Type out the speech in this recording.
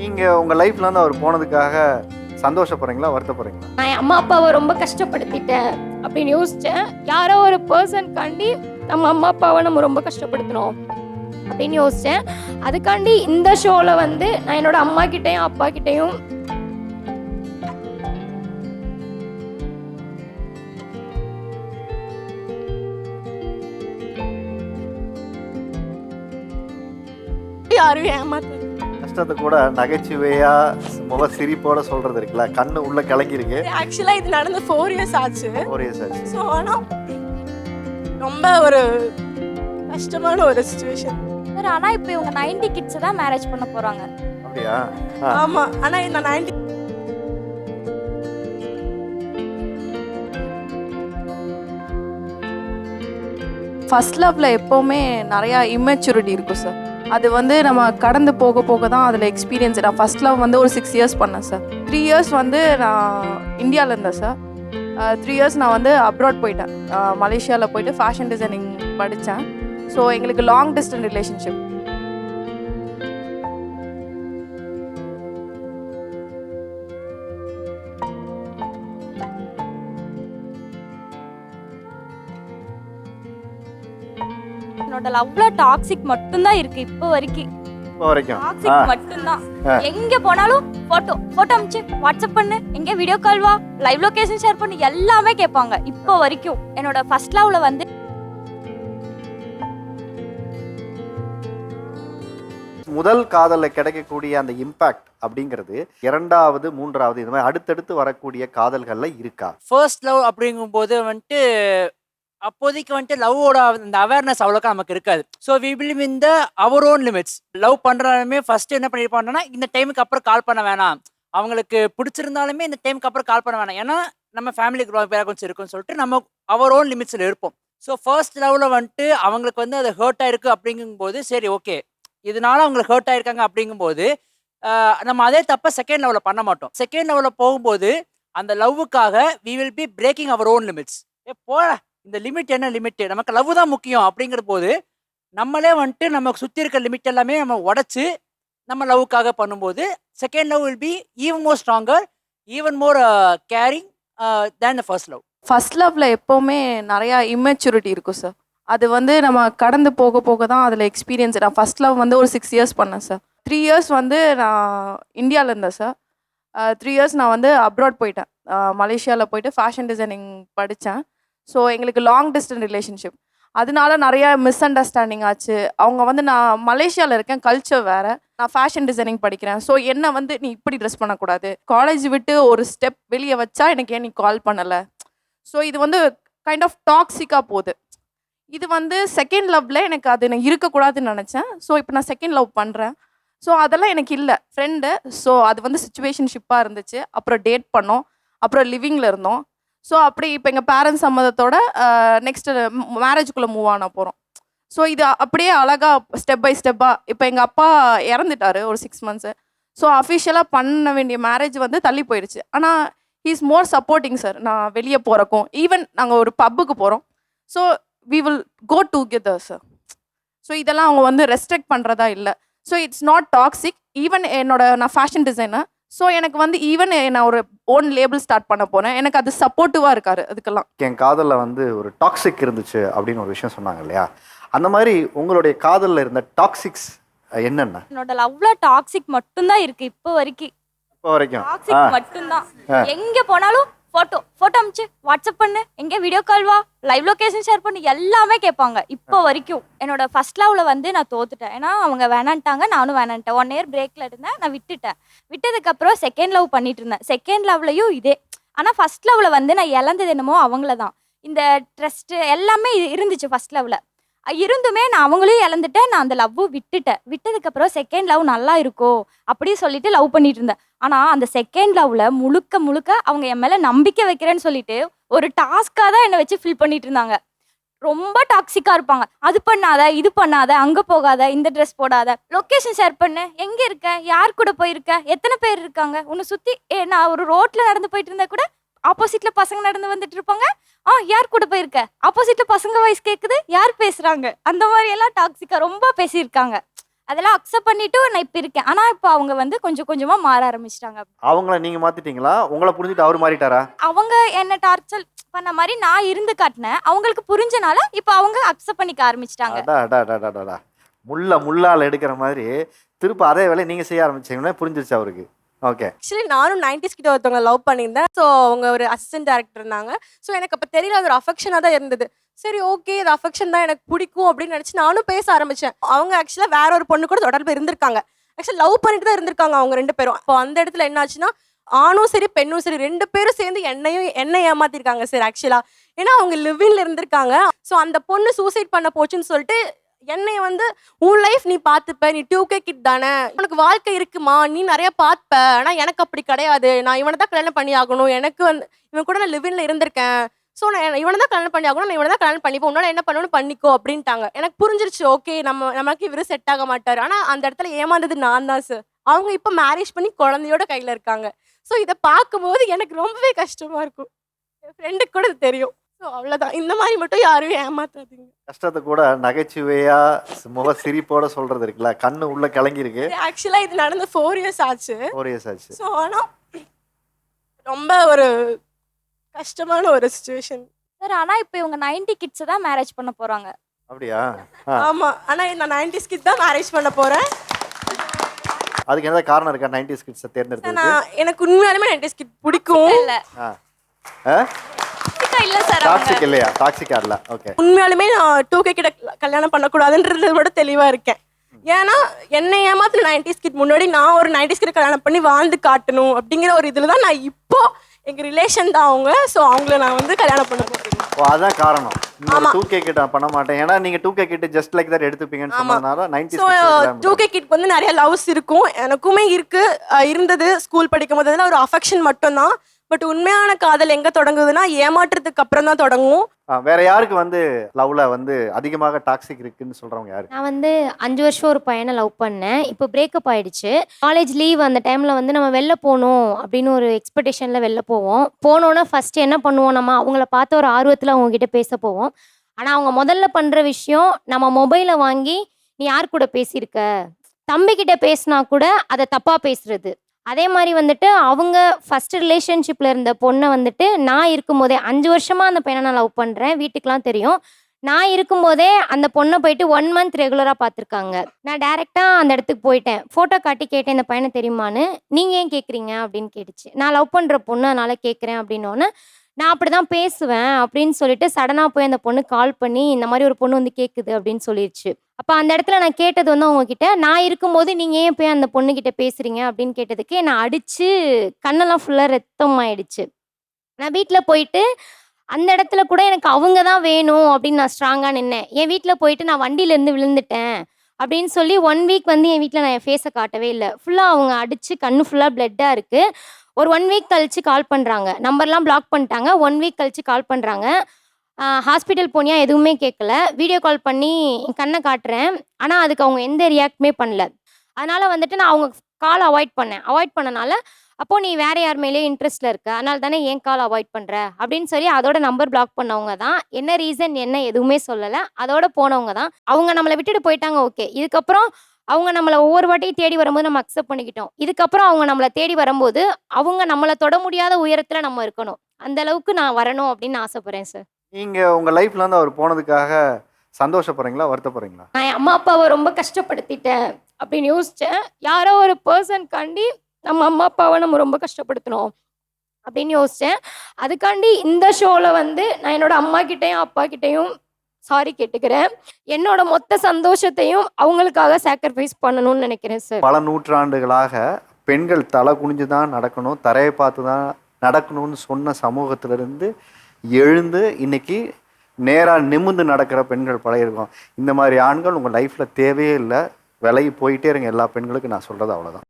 நீங்க உங்க லைஃப்ல இருந்து அவர் போனதுக்காக சந்தோஷப்படுறீங்களா வருத்தப்படுறீங்களா? நான் என் அம்மா அப்பாவை ரொம்ப கஷ்டப்படுத்திட்டேன் அப்படின்னு யோசிச்சேன். யாரோ ஒரு பர்சன் காண்டி நம்ம அம்மா அப்பாவை நம்ம ரொம்ப கஷ்டப்படுத்தணும் அப்படின்னு யோசிச்சேன். அதுக்காண்டி இந்த ஷோவில் வந்து நான் என்னோட அம்மா கிட்டேயும் அப்பா கிட்டேயும் யாரும் ஏமாத்த கஷ்டத்தை கூட நகைச்சுவையா முக சிரிப்போட சொல்றது இருக்குல்ல கண்ணு உள்ள கலங்கி இருக்கு ஆக்சுவலா இது நடந்து ஃபோர் இயர்ஸ் ஆச்சு. ஒரே சார் ஸோ ஆனா ரொம்ப ஒரு கஷ்டமான ஒரு சுச்சுவேஷன் சார் ஆனால் இப்போ இவங்க நைன்டி கிட்ஸை தான் மேரேஜ் பண்ண போகிறாங்க அப்படியா? ஆமா ஆனா இந்த நைன்டி ஃபர்ஸ்ட் லவ்ல எப்போவுமே நிறையா இம்மெச்சூரிட்டி இருக்கும் சார் அது வந்து நம்ம கடந்து போக போக தான் அதில் எக்ஸ்பீரியன்ஸ் நான் ஃபர்ஸ்ட் லவ் வந்து ஒரு சிக்ஸ் இயர்ஸ் பண்ணேன் சார் த்ரீ இயர்ஸ் வந்து நான் இந்தியாவில் இருந்தேன் சார் த்ரீ இயர்ஸ் நான் வந்து அப்ராட் போயிட்டேன். மலேசியாவில் போயிட்டு ஃபேஷன் டிசைனிங் படித்தேன் ஸோ எங்களுக்கு லாங் டிஸ்டன்ஸ் ரிலேஷன்ஷிப் என்னோட லவ்ல டாக்ஸிக் மட்டும்தான் இருக்கு இப்போ வரைக்கும். இப்போ வரைக்கும். ஆ. டாக்ஸிக் மட்டும்தான். எங்க போனாலும் போட்டோ போட்டோ அமிச்சு வாட்ஸ்அப் பண்ணு எங்க வீடியோ கால் வா லைவ் லொகேஷன் ஷேர் பண்ணு எல்லாமே கேட்பாங்க. இப்போ வரைக்கும் என்னோட ஃபர்ஸ்ட் லவ்ல வந்து முதல் காதல்ல கிடைக்கக்கூடிய அந்த இம்பாக்ட் அப்படிங்கிறது இரண்டாவது மூன்றாவது இந்த மாதிரி அடுத்தடுத்து வரக்கூடிய காதல்கள்ல இருக்கா? ஃபர்ஸ்ட் லவ் அப்படிங்கும்போது வந்துட்டு அப்போதைக்கு வந்துட்டு லவ்வோட அந்த அவேர்னஸ் அவ்வளோக்கா நமக்கு இருக்காது. So we believe in the our own limits love பண்ணுறாலுமே first என்ன பண்ணியிருப்பாங்கன்னா இந்த டைமுக்கு அப்புறம் கால் பண்ண வேணாம். அவங்களுக்கு பிடிச்சிருந்தாலுமே இந்த டைமுக்கு அப்புறம் கால் பண்ண வேணாம். ஏன்னா நம்ம ஃபேமிலி பேக்ரவுண்ட்ஸ் கொஞ்சம் இருக்குன்னு சொல்லிட்டு நம்ம அவர் ஓன் லிமிட்ஸில் இருப்போம். ஸோ ஃபர்ஸ்ட் லெவலில் வந்துட்டு அவங்களுக்கு வந்து அது ஹர்ட் ஆயிருக்கு அப்படிங்கும்போது சரி ஓகே இதனால அவங்களுக்கு ஹர்ட் ஆயிருக்காங்க அப்படிங்கும்போது நம்ம அதே தப்பை செகண்ட் லெவலில் பண்ண மாட்டோம். செகண்ட் லெவலில் போகும்போது அந்த லவ்வுக்காக we will be breaking our own limits ஏ போட. இந்த லிமிட் என்ன லிமிட் நமக்கு லவ் தான் முக்கியம் அப்படிங்கிற போது நம்மளே வந்துட்டு நமக்கு சுற்றி இருக்க லிமிட் எல்லாமே நம்ம உடச்சி நம்ம லவ்வுக்காக பண்ணும்போது second love will be even more stronger even more caring then the first love first லவ்வில் எப்போவுமே நிறையா இம்மெச்சூரிட்டி இருக்கும் சார் அது வந்து நம்ம கடந்து போக போக தான் அதில் எக்ஸ்பீரியன்ஸ் நான் ஃபர்ஸ்ட் லவ் வந்து ஒரு சிக்ஸ் இயர்ஸ் பண்ணேன் சார் த்ரீ இயர்ஸ் வந்து நான் இந்தியாவில் இருந்தேன் சார் த்ரீ இயர்ஸ் நான் வந்து அப்ராட் போயிட்டேன். Uh, மலேசியாவில் போயிட்டு ஃபேஷன் டிசைனிங் படித்தேன் ஸோ எங்களுக்கு லாங் டிஸ்டன்ஸ் ரிலேஷன்ஷிப் அதனால நிறைய மிஸ் அண்டர்ஸ்டாண்டிங் ஆச்சு. அவங்க வந்து நான் மலேசியாவில் இருக்கேன் கல்ச்சர் வேறு. நான் ஃபேஷன் டிசைனிங் படிக்கிறேன். ஸோ என்ன வந்து நீ இப்படி ட்ரெஸ் பண்ணக்கூடாது. காலேஜ் விட்டு ஒரு ஸ்டெப் வெளியே வச்சா எனக்கு ஏன் நீ கால் பண்ணலை? ஸோ இது வந்து கைண்ட் ஆஃப் டாக்ஸிக்காக போகுது. இது வந்து செகண்ட் லவ்ல எனக்கு அது நான் இருக்கக்கூடாதுன்னு நினச்சேன். ஸோ இப்போ நான் செகண்ட் லவ் பண்ணுறேன் ஸோ அதெல்லாம் எனக்கு இல்லை. ஃப்ரெண்டு ஸோ அது வந்து சுச்சுவேஷன்ஷிப்பாக இருந்துச்சு. அப்புறம் டேட் பண்ணோம். அப்புறம் லிவிங்கில் இருந்தோம். ஸோ அப்படி இப்போ எங்கள் பேரண்ட்ஸ் சம்மதத்தோட நெக்ஸ்ட்டு மேரேஜுக்குள்ளே மூவ் ஆன போகிறோம் ஸோ இது அப்படியே அழகாக ஸ்டெப் பை ஸ்டெப்பாக இப்போ எங்கள் அப்பா இறந்துட்டாரு ஒரு சிக்ஸ் மந்த்ஸு ஸோ அஃபிஷியலாக பண்ண வேண்டிய மேரேஜ் வந்து தள்ளி போயிடுச்சு ஆனால் ஹீஸ் மோர் சப்போர்ட்டிங் சார் நான் வெளியே போகிறக்கும் ஈவன் நாங்கள் ஒரு பப்புக்கு போகிறோம் so we will go together sir so இதெல்லாம் அவங்க வந்து ரெஸ்ட்ரிக்ட் பண்ணுறதா இல்லை. So it's not toxic even என்னோட நான் ஃபேஷன் டிசைனர் ஸோ எனக்கு வந்து ஈவன் நான் ஒரு ஓன் லேபிள் ஸ்டார்ட் பண்ண போகிறேன் எனக்கு அது சப்போர்ட்டிவாக இருக்காரு அதுக்கெல்லாம். என் காதல்ல வந்து ஒரு டாக்ஸிக் இருந்துச்சு அப்படின்னு ஒரு விஷயம் சொன்னாங்க இல்லையா? அந்த மாதிரி உங்களுடைய காதல்ல இருந்த டாக்ஸிக்ஸ் என்னென்ன? என்னோட லவ்ல டாக்ஸிக் மட்டும்தான் இருக்கு இப்போ வரைக்கும். இப்போ வரைக்கும். டாக்ஸிக் மட்டும்தான். எங்க போனாலும் போட்டோ போட்டோ அமிச்சு வாட்ஸ்அப் பண்ணு எங்க வீடியோ கால் வா? லைவ் லொகேஷன் ஷேர் பண்ணு எல்லாமே கேட்பாங்க. இப்போ வரைக்கும் என்னோட ஃபர்ஸ்ட் லவ்ல வந்து நான் தோத்துட்டேன். ஏன்னா அவங்க வேணான்ட்டாங்க நானும் வேணான்ட்டேன். ஒன் இயர் பிரேக்ல இருந்தேன் நான் விட்டுட்டேன். விட்டதுக்கு அப்புறம் செகண்ட் லவ் பண்ணிட்டு இருந்தேன். செகண்ட் லவ்லயும் இதே. ஆனா ஃபர்ஸ்ட் லவ்ல வந்து நான் இழந்தது என்னமோ அவங்கள தான். இந்த ட்ரஸ்ட் எல்லாமே இருந்துச்சு ஃபர்ஸ்ட் லவ்ல இருந்துமே நான் அவங்களையும் இழந்துட்டேன் நான் அந்த லவ்வும் விட்டுட்டேன். விட்டதுக்கப்புறம் செகண்ட் லவ் நல்லா இருக்கோ அப்படி சொல்லிட்டு லவ் பண்ணிட்டு இருந்தேன். ஆனால் அந்த செகண்ட் லவ்ல முழுக்க முழுக்க அவங்க என் மேலே நம்பிக்கை வைக்கிறேன்னு சொல்லிட்டு ஒரு டாஸ்க்காக தான் என்னை வச்சு ஃபில் பண்ணிட்டு இருந்தாங்க. ரொம்ப டாக்ஸிக்காக இருப்பாங்க. அது பண்ணாத இது பண்ணாத அங்கே போகாத இந்த ட்ரெஸ் போடாத. லொக்கேஷன் ஷேர் பண்ணு. எங்கே இருக்க? யார் கூட போயிருக்க? எத்தனை பேர் இருக்காங்க? உன்னை சுற்றி ஏ நான் ஒரு ரோட்டில் நடந்து போயிட்டு இருந்தா கூட ஆப்போசிட்ல பசங்க நடந்து வந்துட்டு இருப்பாங்க. ஆ யார் கூட போயிருக்க? ஆப்போசிட்ல பசங்க வாய்ஸ் கேக்குது யார் பேசுறாங்க? அந்த மாதிரி எல்லாம் டாக்ஸிக்கா ரொம்ப பேசியிருக்காங்க. அதெல்லாம் அக்செப்ட் பண்ணிட்டு நான் இப்போ இருக்கேன். ஆனா இப்போ அவங்க வந்து கொஞ்சம் கொஞ்சமா மாற ஆரம்பிச்சிட்டாங்க. அவங்கள நீங்க மாத்திட்டீங்களா? உங்களை புரிஞ்சுட்டு அவர் மாறிட்டாரா? அவங்க என்ன டார்ச்சர் பண்ண மாதிரி நான் இருந்து காட்டினேன். அவங்களுக்கு புரிஞ்சனால இப்போ அவங்க அக்செப்ட் பண்ணிக்க ஆரம்பிச்சிட்டாங்க. முள்ள முள்ளால் எடுக்கிற மாதிரி திரும்ப அதே வேலையை நீங்க செய்ய ஆரம்பிச்சீங்கன்னா புரிஞ்சிருச்சு அவருக்கு. ஓகே. ஆக்சுவலி நானும் நைன்டிஸ் கிட்ட ஒருத்தவங்க லவ் பண்ணியிருந்தேன். ஸோ அவங்க ஒரு அசிஸ்டன்ட் டேரக்டர் இருந்தாங்க. ஸோ எனக்கு அப்போ தெரியல அது ஒரு அஃபெக்ஷனாக தான் இருந்தது. சரி ஓகே இது அஃபெக்ஷன் தான் எனக்கு பிடிக்கும் அப்படின்னு நினச்சி நானும் பேச ஆரம்பித்தேன் அவங்க ஆக்சுவலாக வேற ஒரு பொண்ணு கூட தொடர்பு இருந்திருக்காங்க. ஆக்சுவலி லவ் பண்ணிட்டு தான் இருந்திருக்காங்க அவங்க ரெண்டு பேரும். அப்போ அந்த இடத்துல என்னாச்சுன்னா ஆணும் சரி பெண்ணும் சரி ரெண்டு பேரும் சேர்ந்து என்னையும் என்னை ஏமாத்திருக்காங்க சார் ஆக்சுவலாக ஏன்னா அவங்க லிவிங்ல இருந்திருக்காங்க. ஸோ அந்த பொண்ணு சூசைட் பண்ண போச்சுன்னு சொல்லிட்டு என்னை வந்து உன் லைஃப் நீ பார்த்துப்ப நீ டூ கே கிட் தானே. உனக்கு வாழ்க்கை இருக்குமா? நீ நிறைய பார்ப்ப. ஆனால் எனக்கு அப்படி கிடையாது. நான் இவனை தான் கல்யாணம் பண்ணி ஆகணும். எனக்கு வந்து இவன் கூட நான் லிவின்ல இருந்திருக்கேன். ஸோ நான் இவனை தான் கல்யாணம் பண்ணி ஆகணும். நான் இவனை தான் கல்யாணம் பண்ணிப்போம் உன்னால என்ன பண்ணணும் பண்ணிக்கோ அப்படின்ட்டாங்க. எனக்கு புரிஞ்சிருச்சு. ஓகே நம்ம நமக்கு இவரு செட் ஆக மாட்டார். ஆனால் அந்த இடத்துல ஏமாந்தது நான் தான் சார் அவங்க இப்போ மேரேஜ் பண்ணி குழந்தையோட கையில் இருக்காங்க. ஸோ இதை பார்க்கும்போது எனக்கு ரொம்பவே கஷ்டமாக இருக்கும். என் ஃப்ரெண்டுக்கு கூட இது தெரியும். ஸோ அவ்வளோதான் இந்த மாதிரி மட்டும் யாரும் ஏமாத்தாதீங்க. கஷ்டத்தை கூட நகைச்சுவையா முக சிரிப்போட சொல்றது இருக்குல்ல? கண்ணு உள்ள கலங்கி இருக்கு ஆக்சுவலாக இது நடந்து ஃபோர் இயர்ஸ் ஆச்சு. ஒரு இயர்ஸ் ஆச்சு. ஸோ ஆனால் ரொம்ப ஒரு கஷ்டமான ஒரு சுச்சுவேஷன் சார் ஆனா இப்போ இவங்க நைன்டி கிட்ஸ் தான் மேரேஜ் பண்ண போறாங்க. அப்படியா? ஆ. ஆமாம் ஆனால் நான் நைன்டிஸ் கிட் தான் மேரேஜ் பண்ண போகிறேன் அதுக்கு என்ன காரணம் இருக்கா? நைன்டி கிட்ஸை தேர்ந்தெடுத்ததுக்கு? நான் எனக்கு உண்மையாலுமே நைன்டிஸ் கிட் பிடிக்கும். இல்ல. ஆ? இல்ல சார் டாக்ஸிக் இல்லையா? டாக்ஸிக்கா இல்ல? ஓகே உண்மையாலுமே நான் டூ கே கிட்ட கல்யாணம் பண்ணக்கூடாதுன்றது விட தெளிவாக இருக்கேன். ஏன்னா என்னை ஏமாத்துல நைன்டிஸ் கிட் முன்னாடி நான் ஒரு நைன்டிஸ் கிட்ட கல்யாணம் பண்ணி வாழ்ந்து காட்டணும் அப்படிங்கிற ஒரு இதில் தான் நான் இப்போ எங்கள் ரிலேஷன் தான் அவங்க. ஸோ அவங்கள நான் வந்து கல்யாணம் பண்ண போகிறேன் ஓ அதான் காரணம். டூ கே கிட்ட பண்ண மாட்டேன். ஏன்னா நீங்க டூ கே கிட்ட ஜஸ்ட் லைக் தட் எடுத்துப்பீங்கன்னு. சொன்னதுனால நைன்டி டூ கே கிட் வந்து நிறைய லவ்ஸ் இருக்கும். எனக்குமே இருக்கு. இருந்தது ஸ்கூல் படிக்கும் போது ஒரு அஃபெக்ஷன் மட்டும்தான். பட் உண்மையான காதல் எங்க தொடங்குதுன்னா ஏமாற்றத்துக்கு அப்புறம் தான் தொடங்கும். வேற யாருக்கு வந்து லவ்ல வந்து அதிகமாக டாக்ஸிக் இருக்குன்னு சொல்றவங்க யாரு? நான் வந்து அஞ்சு வருஷம் ஒரு பையனை லவ் பண்ணேன். இப்போ பிரேக்கப் ஆயிடுச்சு. காலேஜ் லீவ் அந்த டைமில் வந்து நம்ம வெளில போகணும் அப்படின்னு ஒரு எக்ஸ்பெக்டேஷனில் வெளில போவோம். போனோன்னா ஃபஸ்ட்டு என்ன பண்ணுவோம்? நம்ம அவங்கள பார்த்த ஒரு ஆர்வத்தில் அவங்க கிட்ட பேச போவோம். ஆனால் அவங்க முதல்ல பண்ணுற விஷயம் நம்ம மொபைலை வாங்கி நீ யார் கூட பேசியிருக்க? தம்பிக்கிட்ட பேசினா கூட அதை தப்பாக பேசுறது. அதே மாதிரி வந்துட்டு அவங்க ஃபஸ்ட்டு ரிலேஷன்ஷிப்பில் இருந்த பொண்ணை வந்துட்டு நான் இருக்கும்போதே அஞ்சு வருஷமாக அந்த பையனை நான் லவ் பண்ணுறேன் வீட்டுக்கெலாம் தெரியும். நான் இருக்கும்போதே அந்த பொண்ணை போயிட்டு ஒன் மந்த் ரெகுலராக பார்த்துருக்காங்க. நான் டேரெக்டாக அந்த இடத்துக்கு போயிட்டேன். ஃபோட்டோ காட்டி கேட்டேன் இந்த பையனை தெரியுமான்னு? நீங்கள் ஏன் கேட்குறீங்க அப்படின்னு கேட்டுச்சு. நான் லவ் பண்ணுற பொண்ணு அதனால் கேட்குறேன் அப்படின்னோடனே நான் அப்படி தான் பேசுவேன் அப்படின்னு சொல்லிட்டு சடனாக போய் அந்த பொண்ணு கால் பண்ணி இந்த மாதிரி ஒரு பொண்ணு வந்து கேட்குது அப்படின்னு சொல்லிடுச்சு அப்போ அந்த இடத்துல நான் கேட்டது வந்து அவங்கக்கிட்ட நான் இருக்கும்போது நீங்கள் ஏன் போய் அந்த பொண்ணுக்கிட்ட பேசுகிறீங்க அப்படின்னு கேட்டதுக்கு என்னை அடித்து கண்ணெல்லாம் ஃபுல்லாக ரத்தம் ஆயிடுச்சு நான் வீட்டில் போயிட்டு அந்த இடத்துல கூட எனக்கு அவங்க தான் வேணும் அப்படின்னு நான் ஸ்ட்ராங்காக நின்னேன். என் வீட்டில் போயிட்டு நான் வண்டியிலேருந்து விழுந்துட்டேன் அப்படின்னு சொல்லி ஒன் வீக் வந்து என் வீட்டில் நான் என் ஃபேஸை காட்டவே இல்லை. ஃபுல்லாக அவங்க அடித்து கண்ணு ஃபுல்லாக பிளட்டாக இருக்குது ஒரு ஒன் வீக் கழித்து கால் பண்ணுறாங்க நம்பர்லாம் பிளாக் பண்ணிட்டாங்க. ஒன் வீக் கழித்து கால் பண்ணுறாங்க ஹாஸ்பிட்டல் போனியா? எதுவுமே கேட்கல வீடியோ கால் பண்ணி என் கண்ணை காட்டுறேன். ஆனால் அதுக்கு அவங்க எந்த ரியாக்டுமே பண்ணல. அதனால் வந்துட்டு நான் அவங்க கால் அவாய்ட் பண்ணேன். அவாய்ட் பண்ணனால அப்போது நீ வேறு யார் மேலேயும் இன்ட்ரெஸ்ட்டில் இருக்க. அதனால தானே ஏன் கால் அவாய்ட் பண்ணுற அப்படின்னு சொல்லி அதோட நம்பர் பிளாக் பண்ணவங்க தான். என்ன ரீசன் என்ன எதுவுமே சொல்லலை. அதோட போனவங்க தான். அவங்க நம்மளை விட்டுட்டு போயிட்டாங்க. ஓகே இதுக்கப்புறம் அவங்க நம்மளை ஒவ்வொரு வாட்டியும் தேடி வரும்போது நம்ம அக்செப்ட் பண்ணிக்கிட்டோம். இதுக்கப்புறம் அவங்க நம்மளை தேடி வரும்போது அவங்க நம்மளை தொட முடியாத உயரத்துல நம்ம இருக்கணும். அந்த அளவுக்கு நான் வரணும் அப்படின்னு ஆசைப்படுறேன் சார் நீங்க உங்க லைஃப்ல இருந்து அவர் போனதுக்காக சந்தோஷப்படுறீங்களா வருத்தப்படுறீங்களா? நான் என் அம்மா அப்பாவை ரொம்ப கஷ்டப்படுத்திட்டேன் அப்படின்னு யோசித்தேன் யாரோ ஒரு பர்சன்காண்டி நம்ம அம்மா அப்பாவை நம்ம ரொம்ப கஷ்டப்படுத்தணும் அப்படின்னு யோசித்தேன் அதுக்காண்டி இந்த ஷோவில் வந்து நான் என்னோட அம்மா கிட்டேயும் அப்பா கிட்டேயும் சாரி கேட்டுக்கிறேன். என்னோட மொத்த சந்தோஷத்தையும் அவங்களுக்காக சாக்ரிஃபைஸ் பண்ணணும்னு நினைக்கிறேன் சார் பல நூற்றாண்டுகளாக பெண்கள் தலை குனிஞ்சு தான் நடக்கணும் தரையை பார்த்து தான் நடக்கணும்னு சொன்ன சமூகத்திலிருந்து எழுந்து இன்னைக்கு நேராக நிமிர்ந்து நடக்கிற பெண்கள் பழையிருக்கோம் இந்த மாதிரி ஆண்கள் உங்கள் லைஃப்பில் தேவையே இல்லை. விலகி போயிட்டே இருங்க எல்லா பெண்களுக்கும் நான் சொல்கிறது அவ்வளோதான்